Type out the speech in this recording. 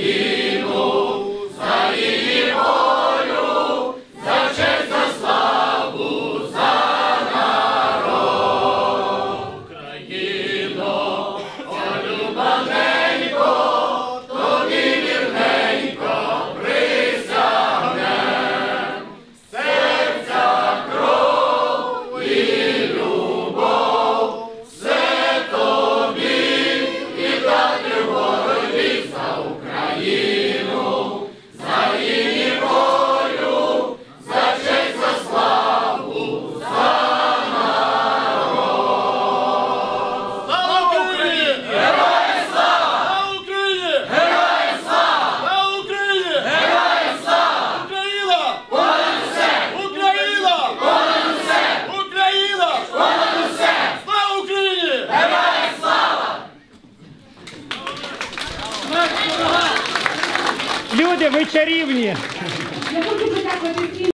ye Люди, ви чарівні. Я хочу подякувати